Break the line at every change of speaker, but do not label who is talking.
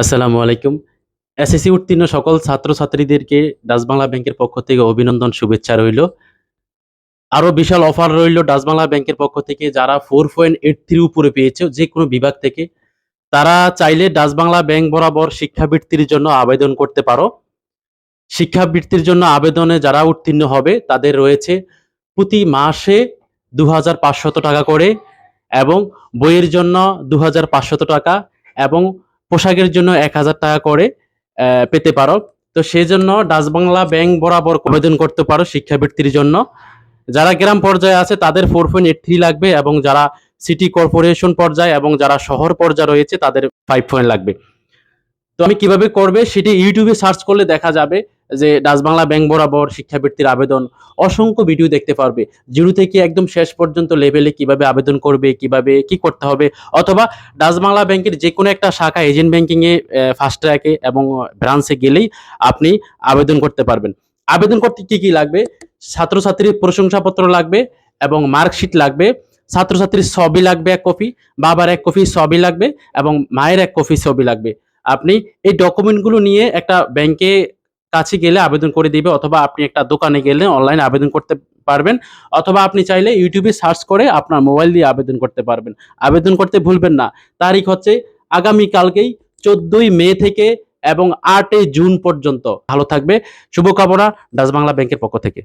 আসসালামু আলাইকুম। এসএসসি উত্তীর্ণ সকল ছাত্রছাত্রীদেরকে ডাচ বাংলা ব্যাংকের পক্ষ থেকে অভিনন্দন, শুভেচ্ছা রইল। আরও বিশাল অফার রইল ডাচ বাংলা ব্যাংকের পক্ষ থেকে। যারা ফোর পয়েন্ট এইট থ্রি উপরে পেয়েছে, যে কোনো বিভাগ থেকে, তারা চাইলে ডাচ বাংলা ব্যাংক বরাবর শিক্ষাবৃত্তির জন্য আবেদন করতে পারো। শিক্ষাবৃত্তির জন্য আবেদনে যারা উত্তীর্ণ হবে, তাদের রয়েছে প্রতি মাসে দু টাকা করে এবং বইয়ের জন্য দু টাকা এবং পোশাকের জন্য এক হাজার টাকা করে পেতে পারো। তো সেই জন্য ডাচ বাংলা ব্যাংক বরাবর আবেদন করতে পারো শিক্ষাবৃত্তির জন্য। যারা গ্রাম পর্যায়ে আছে, তাদের ফোর পয়েন্ট এইট থ্রি লাগবে এবং যারা সিটি কর্পোরেশন পর্যায়ে এবং যারা শহর পর্যায়ে রয়েছে, তাদের ফাইভ পয়েন্ট লাগবে। তো আমি কীভাবে করবে সেটি ইউটিউবে সার্চ করলে দেখা যাবে যে ডাচ বাংলা ব্যাংক বরাবর শিক্ষাবৃত্তির আবেদন অসংখ্য ভিডিও দেখতে পারবে। জিরো থেকে একদম শেষ পর্যন্ত লেভেলে কীভাবে আবেদন করবে, কীভাবে কি করতে হবে অথবা ডাচ বাংলা ব্যাংকের যে কোনো একটা শাখা এজেন্ট ব্যাংকিং এ ফার্স্ট ট্র্যাকে এবং ব্রাঞ্চে গেলেই আপনি আবেদন করতে পারবেন। আবেদন করতে কি কি লাগবে? ছাত্রছাত্রীর প্রশংসাপত্র লাগবে এবং মার্কশিট লাগবে, ছাত্রছাত্রীর ছবি লাগবে এক কপি, বাবার এক কপি ছবি লাগবে এবং মায়ের এক কপি ছবি লাগবে। আপনি এই ডকুমেন্টগুলো নিয়ে একটা ব্যাংকে কাছে গেলে আবেদন করে দিবে অথবা আপনি একটা দোকানে গেলে অনলাইনে আবেদন করতে পারবেন। অথবা আপনি চাইলে ইউটিউবে সার্চ করে আপনার মোবাইল দিয়ে আবেদন করতে পারবেন। আবেদন করতে ভুলবেন না। তারিখ হচ্ছে আগামী কালকেই চোদ্দই মে থেকে এবং আটই জুন পর্যন্ত। ভালো থাকবে। শুভকামনা ডাচ বাংলা ব্যাংকের পক্ষ থেকে।